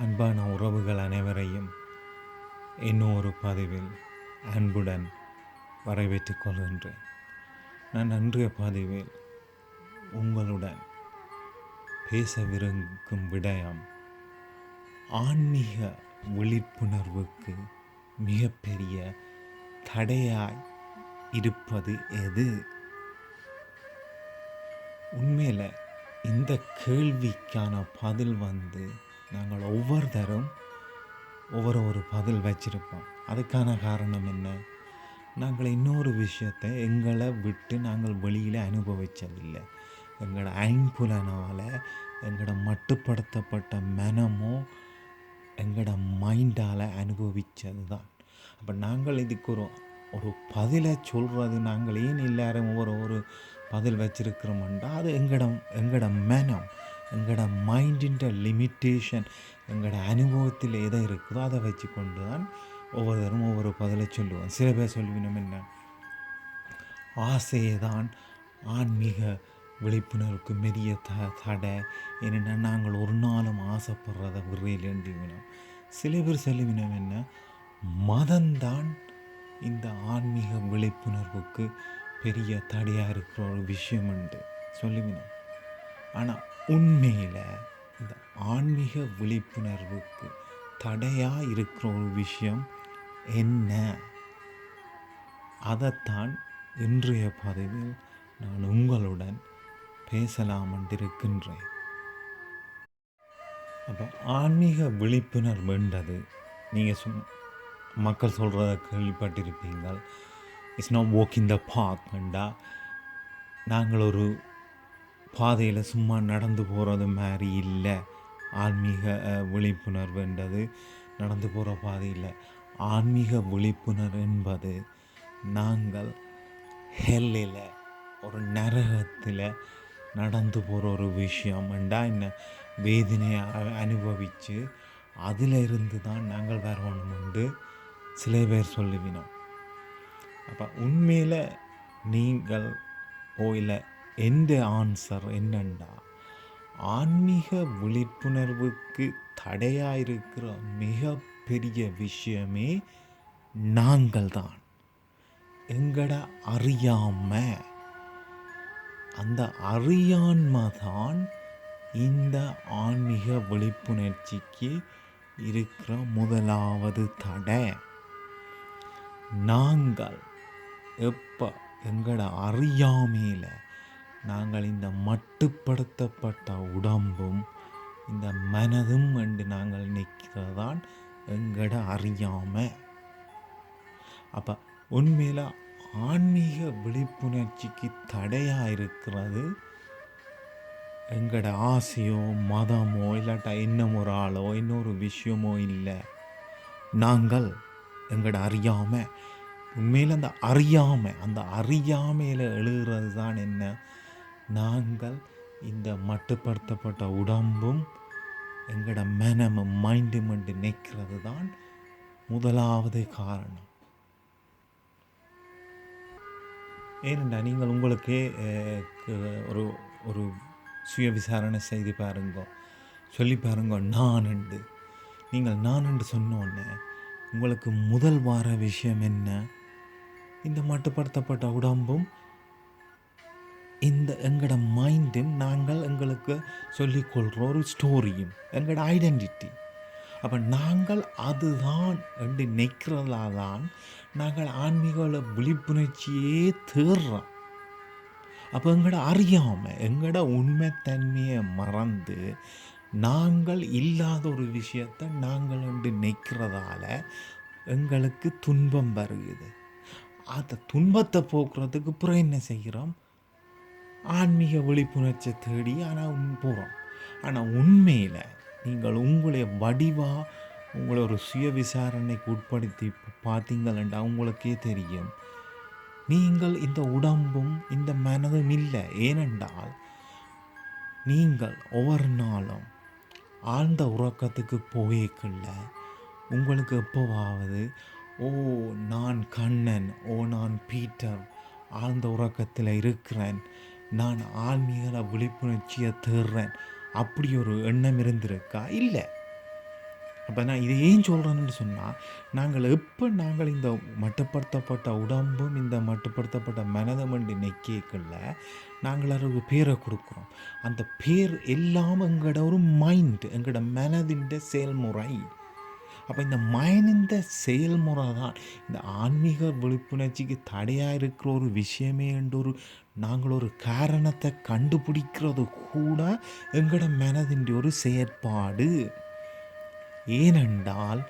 அன்பான உறவுகள் அனைவரையும் இன்னொரு பதிவில் அன்புடன் வரவேற்றுக் கொள்கின்றேன். நான் அன்றைய பதிவில் உங்களுடன் பேசவிருக்கும் விடயம் ஆன்மீக விழிப்புணர்வுக்கு மிகப்பெரிய தடையாய் இருப்பது எது? உண்மையில் இந்த கேள்விக்கான பதில் வந்து நாங்கள் ஒவ்வொரு தரம் ஒவ்வொரு ஒரு பதில் வச்சிருப்போம். அதுக்கான காரணம் என்ன? நாங்கள் இன்னொரு விஷயத்தை எங்களை விட்டு நாங்கள் வெளியில் அனுபவித்ததில்லை எங்களோட ஐம்புலனால் எங்களோட மட்டுப்படுத்தப்பட்ட மனமோ எங்களோட மைண்டால் அனுபவித்தது தான் அப்போ நாங்கள் இதுக்கு ஒரு ஒரு பதிலை சொல்கிறது நாங்கள் ஏன் எல்லாரும் ஒவ்வொரு ஒரு பதில் வச்சிருக்கிறோம்டா அது எங்களோட எங்களோட மனம் எங்களோட மைண்டின் லிமிட்டேஷன் எங்களோட அனுபவத்தில் எதை இருக்குதோ அதை வச்சு கொண்டு தான் ஒவ்வொருத்தரும் ஒவ்வொரு பதிலை சொல்லுவோம். சில பேர் சொல்லுவினோம் என்ன? ஆசையை தான் ஆன்மீக விழிப்புணர்வுக்கு மெரிய த தடை. ஏன்னா நாங்கள் ஒரு நாளும் ஆசைப்படுறத விரையிலேண்டிவினோம் சில பேர் சொல்லுவினோம் என்ன? மதம்தான் இந்த ஆன்மீக விழிப்புணர்வுக்கு பெரிய தடையாக இருக்கிற ஒரு விஷயம் உண்டு. சொல்லுவினோம். ஆனால் உண்மையில் இந்த ஆன்மீக விழிப்புணர்வுக்கு தடையாக இருக்கிற ஒரு விஷயம் என்ன? அதைத்தான் இன்றைய பதிவில் நான் உங்களுடன் பேசலாம் என்றிருக்கின்றேன் அப்போ ஆன்மீக விழிப்புணர்வுன்றது நீங்கள் சொ மக்கள் சொல்கிறத கேள்விப்பட்டிருப்பீங்கள். It's not walk in the பார்க்ண்டா நாங்கள் ஒரு பாதையில் சும்மா நடந்து போகிறது மாதிரி இல்லை. ஆன்மீக விழிப்புணர்வுன்றது நடந்து போகிற பாதையில் ஆன்மீக விழிப்புணர்வு என்பது நாங்கள் ஹெல்லில் ஒரு நரகத்தில் நடந்து போகிற ஒரு விஷயம். விஷயம்ண்டா என்ன? வேதனையை அனுபவித்து அதில் இருந்து தான் நாங்கள் வரணும்னு சில பேர் சொல்லுவினோம் அப்போ உண்மையில் நீங்கள் போயில எந்த ஆன்சர் என்னண்டா ஆன்மீக விழிப்புணர்வுக்கு தடையாக இருக்கிற மிகப்பெரிய விஷயமே நாங்கள் தான் எங்கட அறியாம. அந்த அறியாண்மை தான் இந்த ஆன்மீக விழிப்புணர்ச்சிக்கு இருக்கிற முதலாவது தடை. நாங்கள் எப்போ எங்களோட அறியாமையில் நாங்கள் இந்த மட்டுப்படுத்தப்பட்ட உடம்பும் இந்த மனதும் என்று நாங்கள் நிற்கிறதான் எங்கட அறியாமை. அப்போ உண்மையில் ஆன்மீக விழிப்புணர்ச்சிக்கு தடையாக இருக்கிறது எங்களோட ஆசையோ மதமோ இல்லாட்டா இன்னும் ஒரு ஆளோ இன்னொரு விஷயமோ இல்லை. நாங்கள் எங்களோட அறியாமை உண்மையில் அந்த அறியாமை அந்த அறியாமையில் எழுகிறது தான் என்ன? நாங்கள் இந்த மட்டுப்படுத்தப்பட்ட உடம்பும் எங்களோட மனமும் மைண்டும் மண்டு நிற்கிறது தான் முதலாவது காரணம். ஏனென்றா நீங்கள் உங்களுக்கே ஒரு ஒரு சுய விசாரணை செய்து பாருங்க சொல்லி பாருங்க நான் என்று. நீங்கள் நான் என்று சொன்னோன்னே உங்களுக்கு முதல் வார விஷயம் என்ன? இந்த மட்டுப்படுத்தப்பட்ட உடம்பும் இந்த எங்களோட மைண்டும் நாங்கள் எங்களுக்கு சொல்லிக்கொள்கிற ஒரு ஸ்டோரியும் எங்களோட ஐடென்டிட்டி அப்போ நாங்கள் அதுதான் என்று நிற்கிறதா தான் நாங்கள் ஆன்மீக விழிப்புணர்ச்சியே தேடுறோம் அப்போ எங்களோட அறியாமல் எங்களோட உண்மைத்தன்மையை மறந்து நாங்கள் இல்லாத ஒரு விஷயத்தை நாங்கள் என்று நிற்கிறதால எங்களுக்கு துன்பம் வருகிறது. அந்த துன்பத்தை போக்குறதுக்கு அப்புறம் என்ன செய்கிறோம்? ஆன்மீக விழிப்புணர்ச்சியை தேடி ஆனால் போகிறோம் ஆனால் உண்மையில் நீங்கள் உங்களை வடிவாக உங்களை ஒரு சுய விசாரணைக்கு உட்படுத்தி பார்த்தீங்களா உங்களுக்கே தெரியும். நீங்கள் இந்த உடம்பும் இந்த மனதும் இல்லை. ஏனென்றால் நீங்கள் ஒவ்வொரு நாளும் ஆழ்ந்த உறக்கத்துக்கு போயிக்கல உங்களுக்கு எப்போவாவது ஓ நான் கண்ணன் ஓ நான் பீட்டர் ஆழ்ந்த உறக்கத்தில் இருக்கிறேன் நான் ஆன்மீக விழிப்புணர்ச்சியை தேடுறேன் அப்படி ஒரு எண்ணம் இருந்திருக்கா? இல்லை. அப்போ நான் இதை ஏன் சொல்கிறேன்னு சொன்னால் நாங்கள் எப்போ நாங்கள் இந்த மட்டுப்படுத்தப்பட்ட உடம்பும் இந்த மட்டுப்படுத்தப்பட்ட மனதும் என்று நெக்கிக்கல நாங்கள் அதுக்கு பேரை கொடுக்குறோம். அந்த பேர் எல்லாம் எங்களோட ஒரு மைண்ட் எங்களோட மனதின் செயல்முறை. அப்போ இந்த மயனிந்த செயல்முறை தான் இந்த ஆன்மீக விழிப்புணர்ச்சிக்கு தடையாக இருக்கிற ஒரு விஷயமே என்ற ஒரு நாங்கள் ஒரு காரணத்தை கண்டுபிடிக்கிறது கூட எங்களோட மனதின் ஒரு செயற்பாடு. ஏனென்றால்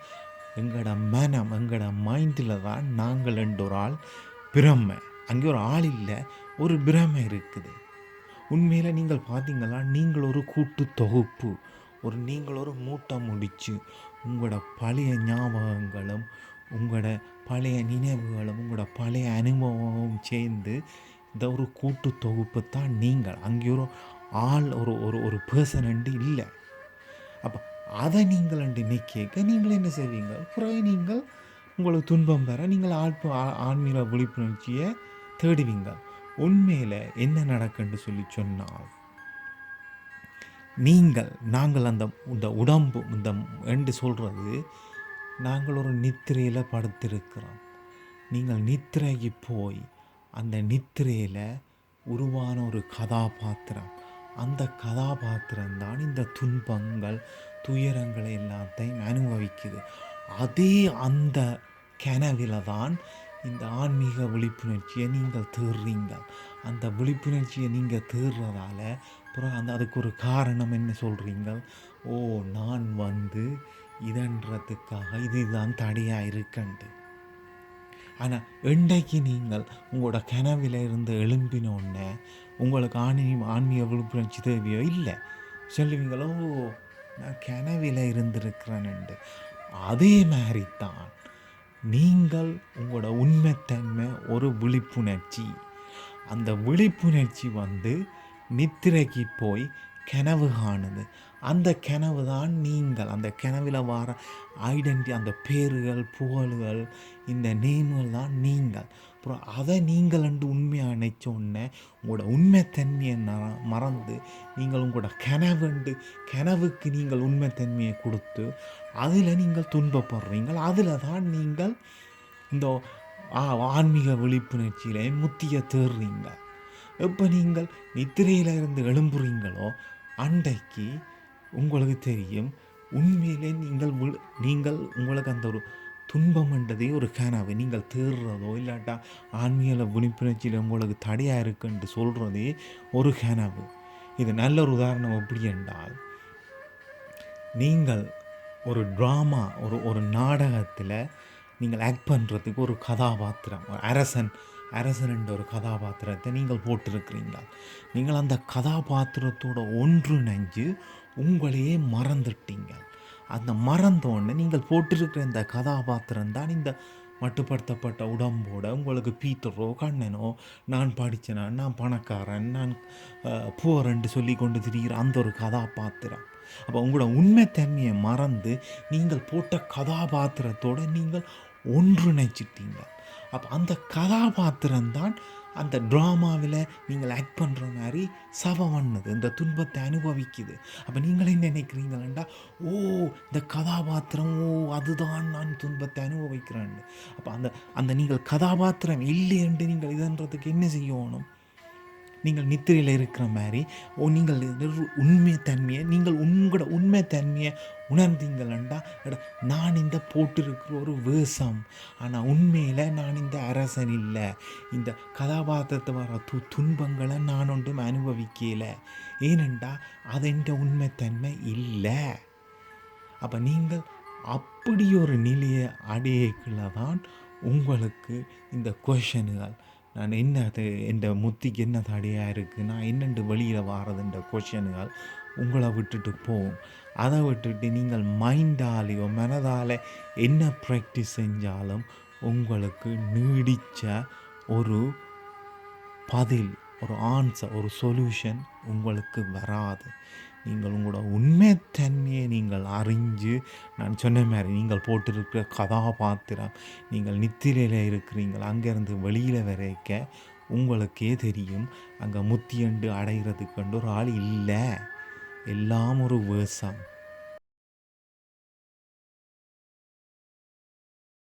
எங்களோட மனம் எங்களோட மைண்டில் தான் நாங்கள் என்றொரு ஆள் பிரமை. அங்கே ஒரு ஆள் இல்லை ஒரு பிரமை இருக்குது. உண்மையில் நீங்கள் பார்த்தீங்களா நீங்கள் ஒரு கூட்டு தொகுப்பு. ஒரு நீங்கள் ஒரு மூட்டை முடித்து உங்களோட பழைய ஞாபகங்களும் உங்களோட பழைய நினைவுகளும் உங்களோட பழைய அனுபவமும் சேர்ந்து இந்த ஒரு கூட்டு தொகுப்பு தான் நீங்கள். அங்கே ஒரு ஆள் ஒரு ஒரு ஒரு பர்சன் இல்லை. அப்போ அதை நீங்கள் அண்டு நிற்க நீங்கள் என்ன செய்வீங்க? பிறகு நீங்கள் உங்களுக்கு துன்பம் தர நீங்கள் ஆட்பு ஆன்மீக விழிப்புணர்ச்சியை தேடுவீங்க. உண்மையில் என்ன நடக்குன்னு சொல்லி சொன்னால் நீங்கள் நாங்கள் அந்த இந்த உடம்பு இந்த என்று சொல்கிறது நாங்கள் ஒரு நித்திரையில் படுத்திருக்கிறோம். நீங்கள் நித்திரைக்கு போய் அந்த நித்திரையில் உருவான ஒரு கதாபாத்திரம். அந்த கதாபாத்திரம்தான் இந்த துன்பங்கள் துயரங்களை எல்லாத்தையும் அனுபவிக்குது. அதே அந்த கனவில் தான் இந்த ஆன்மீக விழிப்புணர்ச்சியை நீங்கள் தேடுறீங்க அந்த விழிப்புணர்ச்சியை நீங்கள் தேடுறதால அப்புறம் அந்த அதுக்கு ஒரு காரணம் என்ன சொல்கிறீங்க ஓ நான் வந்து இதன்றதுக்காக இதுதான் தடையாக இருக்கண்டு. ஆனால் இன்றைக்கு நீங்கள் உங்களோட கனவில் இருந்து எழும்பினோடனே உங்களுக்கு ஆணி ஆன்மீக விழிப்புணர்ச்சி தேவையோ இல்லை. சொல்லுவீங்களோ நான் கனவில் இருந்திருக்கிறேன்ண்டு அதே மாதிரி தான் நீங்கள் உங்களோட உண்மைத்தன்மை ஒரு விழிப்புணர்ச்சி. அந்த விழிப்புணர்ச்சி வந்து நித்திரைக்கு போய் கனவு காணுது. அந்த கனவு தான் நீங்கள். அந்த கனவில் வர ஐடென்டி அந்த பேர்கள் புகழ்கள் இந்த நேம்கள் தான் நீங்கள். அப்புறம் அதை நீங்கள் அண்டு உண்மையாக நினைச்ச உடனே உங்களோட உண்மைத்தன்மையை மறந்து நீங்கள் உங்களோட கனவுண்டு கனவுக்கு நீங்கள் உண்மைத்தன்மையை கொடுத்து அதில் நீங்கள் துன்பப்படுறீங்கள். அதில் தான் நீங்கள் இந்த ஆன்மீக விழிப்புணர்ச்சியிலே முத்திய தேடுறீங்க எப்போ நீங்கள் நித்திரையிலிருந்து எழும்புறீங்களோ அன்றைக்கு உங்களுக்கு தெரியும் உண்மையிலே நீங்கள் நீங்கள் உங்களுக்கு அந்த ஒரு துன்பம்ன்றதே ஒரு கனவு நீங்கள் தேடுறதோ இல்லாட்டா ஆன்மீக விழிப்புணர்ச்சியில் உங்களுக்கு தடையாக இருக்குன்ட்டு சொல்கிறதே ஒரு கனவு. இது நல்ல ஒரு உதாரணம் எப்படி என்றால் நீங்கள் ஒரு ட்ராமா ஒரு ஒரு நாடகத்தில் நீங்கள் ஆக்ட் பண்ணுறதுக்கு ஒரு கதாபாத்திரம் ஒரு அரசன் அரசன் என்ற ஒரு கதாபாத்திரத்தை நீங்கள் போட்டிருக்கிறீங்களா நீங்கள் அந்த கதாபாத்திரத்தோட ஒன்றிணைஞ்சு உங்களையே மறந்துட்டீங்க அந்த மறந்தோடனே நீங்கள் போட்டிருக்கிற இந்த கதாபாத்திரம் தான் இந்த மட்டுப்படுத்தப்பட்ட உடம்போட உங்களுக்கு பீட்டரோ கண்ணனோ நான் படித்தனா நான் பணக்காரன் நான் புவரன்ட்டு சொல்லி கொண்டு திரிகிற அந்த ஒரு கதாபாத்திரம். அப்போ உங்களோட உண்மைத்தன்மையை மறந்து நீங்கள் போட்ட கதாபாத்திரத்தோடு நீங்கள் ஒன்றிணைச்சிட்டீங்க அப்போ அந்த கதாபாத்திரம்தான் அந்த ட்ராமாவில் நீங்கள் ஆக்ட் பண்ணுற மாதிரி சவம் பண்ணது இந்த துன்பத்தை அனுபவிக்குது. அப்போ நீங்களே நினைக்கிறீங்களா ஓ இந்த கதாபாத்திரம் ஓ அதுதான் நான் துன்பத்தை அனுபவிக்கிறேன்னு. அப்போ அந்த அந்த நீங்கள் கதாபாத்திரம் இல்லை என்று நீங்கள் இதுன்றதுக்கு என்ன செய்யணும் நீங்கள் நித்திரையில் இருக்கிற மாதிரி ஓ நீங்கள் உண்மை தன்மையை நீங்கள் உங்களோட உண்மை தன்மையை உணர்ந்தீங்களண்டா நான் இந்த போட்டிருக்கிற ஒரு வேஷம். ஆனால் உண்மையில் நான் இந்த அரசன் இல்லை. இந்த கதாபாத்திரத்தை வர து துன்பங்களை நான் ஒன்றும் அனுபவிக்கல. ஏனெண்டா அது என்ற உண்மைத்தன்மை இல்லை. அப்போ நீங்கள் அப்படி ஒரு நிலையை அடையக்குள்ள தான் உங்களுக்கு இந்த கொஷனுகள் நான் என்ன அது என் முத்திக்கு என்ன தடையாக இருக்குது நான் என்னென்று வெளியில் வாரதுன்ற கொஷனுகள் உங்களை விட்டுட்டு போகும் அதை விட்டுட்டு நீங்கள் மைண்டாலேயோ மனதால் என்ன ப்ராக்டிஸ் செஞ்சாலும் உங்களுக்கு நீடித்த ஒரு பதில் ஒரு ஆன்சர் ஒரு சொல்யூஷன் உங்களுக்கு வராது. நீங்கள் உங்களோட உண்மைத்தன்மையை நீங்கள் அறிஞ்சு நான் சொன்ன மாதிரி நீங்கள் போட்டிருக்கிற கதாபாத்திரம் நீங்கள் நித்திரையில் இருக்கிறீங்கள் அங்கேருந்து வெளியில் வரைக்க உங்களுக்கே தெரியும். அங்கே முத்தியண்டு அடைகிறதுக்கு ஒரு ஆள் இல்லை. எல்லாம் ஒரு வேஷம்.